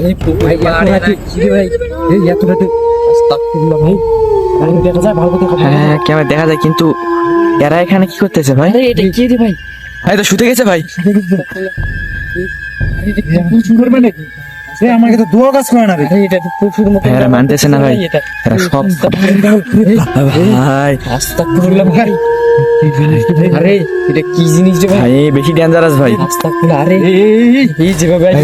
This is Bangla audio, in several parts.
এই ভাই এত রাতে কি রে ভাই এই এত রাতে আস্তাগফিরুল্লাহ ভাই ভাই দেখা যায় ভালো করে হ্যাঁ ক্যামেরা দেখা যায় কিন্তু এরা এখানে কি করতেছে ভাই এটা কি রে ভাই ভাই তো শুতে গেছে ভাই করবে নাকি দুয়া কাজ করে না রে ভাই এটা মতো এরা মানতেছে না ভাই এরা সব ভাই আস্তাগফিরুল্লাহ ভাই আরে এটা কি জিনিস রে ভাই? বেশি ডেঞ্জারাস ভাই। আরে এই যে ভাই।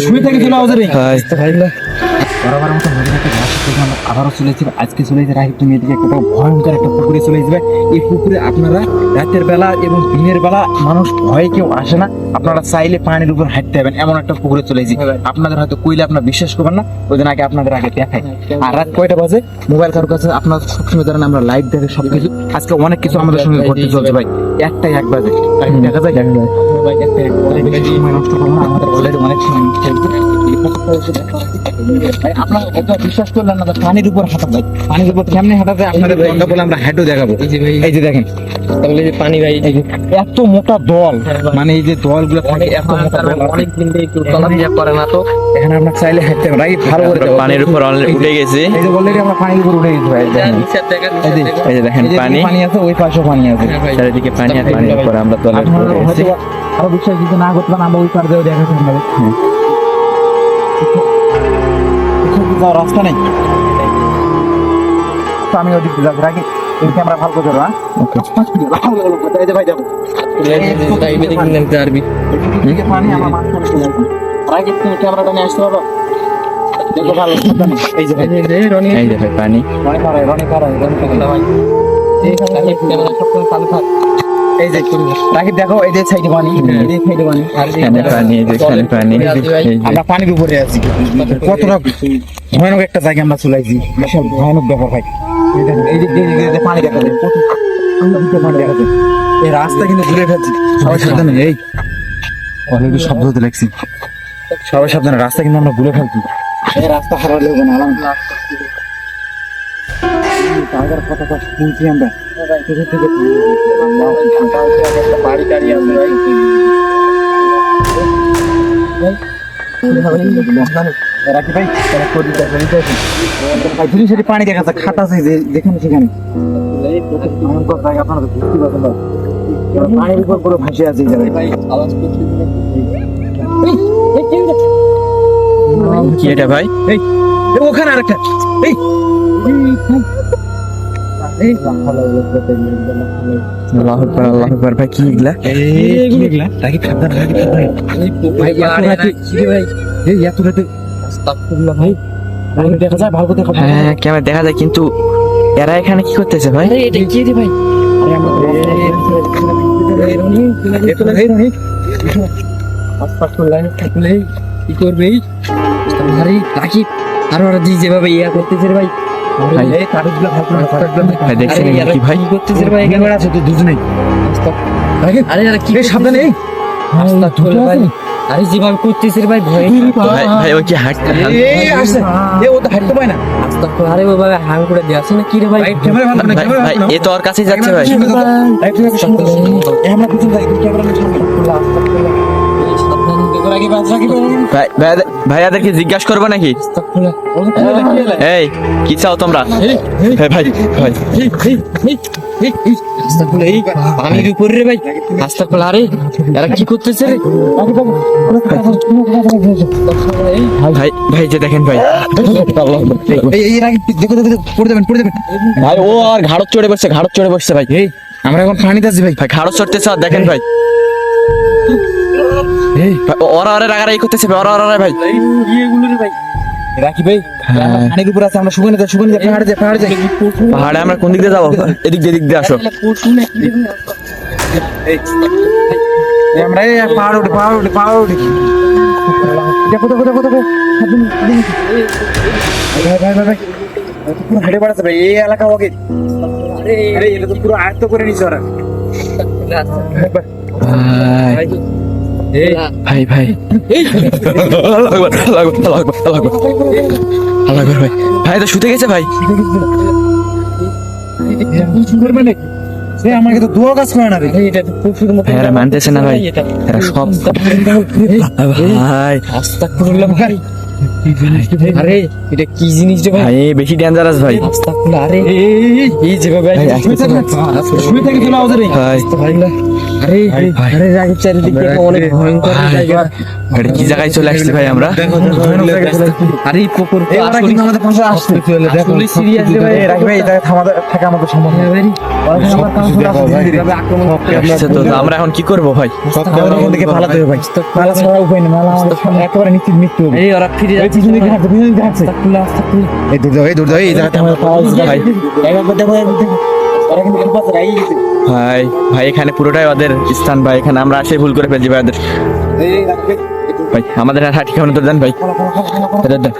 শুয়ে থেকে চলে আওয়াজ রে ভাই। বরাবর মতো নদীর একটা ঘাস থেকে আমরা আবারও চলে এসেছি। আজকে চলে এসেছি রাহিব তুমি এদিকে একটা ভয়ঙ্কর একটা পুকুরে চলে যাবে এই পুকুরে আপনারা রাতের বেলা এবং দিনের বেলা মানুষ ভয়ে কেউ আসে না। আপনারা চাইলে পানির উপর হাঁটতে যাবেন। এমন একটা পুকুরে চলে এসেছি। আপনাদের হয়তো কইলে আপনারা বিশ্বাস করবেন না। ওই দিন আগে আপনাদের আগে দেখাই। আর রাত কয়টা বাজে? মোবাইল কারোর কাছে আপনারা সবসময় জানেন আমরা লাইভ দেখে সব কিছু আজকে অনেক কিছু আমাদের সঙ্গে ঘটতে চলছে ভাই। একটাই এক বাজে। দেখা যায় ভাই এক বাজে। অনেক সময় নষ্ট করব না। আমাদের অলরেডি অনেক সময় দেখা। ভাই আপনারা এটা বিশ্বাস করলেন না পানির উপর হাঁটা ভাই পানির উপর কেমনে হাঁটা আপনাদের দলটা বলে আমরা হেঁটে দেখাবো এই যে ভাই এই যে দেখেন তাহলে যে পানি ভাই এত মোটা দল মানে এই যে দলগুলো অনেক এত মোটা দল আছে। অনেক দিন থেকে কেউ চলাফেরা করে না তো এখানে আমরা চাইলে হাঁটতে পারি ভালো করে পানির উপর উঠে গেছি এই যে অলরেডি আমরা পানির উপর উঠে গেছি ভাই দেখেন। নিচের দেখা এই যে দেখেন পানি পানি আছে ওই পাশেও পানি আছে চারিদিকে পানি আর পানির উপর আমরা তলে আপনারা পড়ে গেছি হয়তো আরও বিশ্বাস যদি না করতে পারেন আমরা ওই পার দিয়ে আপনাদের এখানে যাওয়ার রাস্তা নেই? তো আমি ওদিক দিয়ে যাচ্ছি। রাখি এই ক্যামেরা ভালো করে ধরো হ্যাঁ? যে ভাই যাব পানি আমার আসবে রাখি তুমি ক্যামেরাটা নিয়ে আসতে পারো? দেখো ভালো। এই যে রনি। এই যে ভাই পানি। রনি পাড়ায় রনি পাড়ায় রনি পাড়ায়। ভাই। এই ক্যামেরা সবসময় চালু থাক এই যে রাখি দেখো এই যে সাইডে পানি। এই যে সাইডে পানি। এখানে পানি এই যে এখানে পানি। আমরা পানির উপরে আছি। কতটা ভয়ানক একটা জায়গা আমরা চলে বিশাল ভয়ানক ব্যাপার ভাই। এই যে এই যে- পানি দেখা যায়। কত পানি দেখা যায়। এই রাস্তা কিন্তু ঘুরে ফেলছি। সবাই সাবধানে এই। অলরেডি শব্দ হতে লাগছি। সবাই সাবধানে রাস্তা কিন্তু আমরা ঘুরে ফেলছি। এই রাস্তা হারালে হবে না টাকার কথাটা শুনছি আমরা কোথা থেকে বাড়ি গাড়ি আছে ভাই রাখি ভাই তারা করি ভাই দুই সাইডে পানি দেখা যাচ্ছে খাতা আছে যে- যেখানে সেখানে ভয়ঙ্কর জায়গা আপনারা বুঝতে পারছেন ভাই পানির উপর পুরো ভাসে আছে ভাই আওয়াজ করতে কি এটা ভাই? এই ওখানে আরেকটা। এই ভাই কি এগুলা? এগুলা রাখি সাবধান ভাই এত রাতে কি রে ভাই? এই এত রাতে ভাই। ভাই দেখা যায় ভালো করে দেখা হ্যাঁ ক্যামেরা দেখা যায় কিন্তু এরা এখানে কি করতেছে ভাই? এটা কি রে ভাই? কি করবে? আরে আর ওরা যেভাবে ইয়া করতেছে ভাই। ভাই। ভাই দেখছেন আরে কি ভাই? কি ভাই ক্যামেরা আছে তো দুজনেই। রাখি আরে কি সাবধানে। এই আস্তাগফিরুল্লাহ ভাই। আরে যেভাবে করতেছে ভাই ভয় ভাই ভাই ও কি হাঁটতে এই আসছে। এ ও তো হাঁটতে পায় না। আস্তাগফিরুল্লাহ আরে ওভাবে হাং করে দিয়ে আসে না কি রে ভাই? ভাই ক্যামেরা ভালো না ক্যামেরা ভাই এ তো ওর কাছেই যাচ্ছে ভাই। ভাই আমরা পিছন যাই ক্যামেরা ভাইয়াদেরকে জিজ্ঞাসা করব নাকি? এই কি চাও তোমরা? ভাই ভাই ভাই। পানির উপরে রে ভাই। এরা কি করতেছে রে? ভাই ভাই যে দেখেন ভাই। দেখো দেখো পড়ে পড়ে ও আর ঘাড়ত চড়ে বসছে ঘাড়ত চড়ে বসছে ভাই। আমরা এখন পানিতে আছি ভাই। ভাই ঘাড়ত চড়তেছে আর দেখেন ভাই। ওরা ওরা রাগারাগি করতেছে ওরা ওরা ভাই। ইয়েগুলো রে ভাই। রাখি ভাই হ্যাঁ। পানির উপর আছে আমরা সুগন্ধি সুগন্ধি পাহাড়ে যাই পাহাড়ে যাই। পাহাড়ে আমরা কোন দিক দিয়ে যাব? এদিক দিয়ে এদিক দিয়ে আসো। আমরা এই পাহাড় উঠে পাহাড় উঠে পাহাড় উঠে। দেখো দেখো দেখো দেখো। ভাই ভাই ভাই ভাই। এ পুরো হেঁটে বেড়াচ্ছে ভাই এই এলাকা ওকে। আরে এটা তো পুরো আয়ত্ত করে নিছে ওরা। ভাই ভাই ভাই। ভাই ভাই তো শুতে গেছে, ভাই। নাকি এ আমাকে তো দুয়া কাজ করে না রে এটা তো পশুর মতো এরা মানতেছে না, ভাই। এরা সব ভাই আস্তাগফিরুল্লাহ ভাই। আরে এটা কি জিনিস রে ভাই? বেশি ডেঞ্জারাস ভাই। আরে। এই যে ভাই ভাই, আসতেছে ভাই। শুয়ে থেকে চলে আওয়াজ রে ভাই। আরে আরে রাগের চারিদিকে অনেক ভয়ঙ্কর জায়গা। এটা কি জায়গায় চলে আসছে ভাই আমরা? আরে পুকুর তো এ আমাদের পাশে আসছে। আসলে সিরিয়াস ভাই এ ভাই এটা থামাতে থাকা আমাদের সম্ভব না। আমার এখন কি করব ভাই? থেকে পালাতে হবে ভাই। পালা ছাড়া উপায় নেই মালা একেবারে নিশ্চিত মৃত্যু হবে। এই ওরা ফিরে যাচ্ছে পিছনে দিকে হাঁটছে পিছনে দিকে হাঁটছে। আস্তাগফিরুল্লাহ আস্তাগফিরুল্লাহ এই দূর দাও এই দূর দাও এই জায়গাতে আমাদের পাওয়া যাচ্ছে ভাই। একা করতে ওরা কিন্তু এর পাশে রাই গেছে। ভাই ভাই এখানে পুরোটাই ওদের স্থান ভাই। এখানে আমরা আসে ভুল করে ফেলছি ভাই ওদের। ভাই আমাদের আর হাঁটি কেমন তো জান ভাই? দেন, দেন।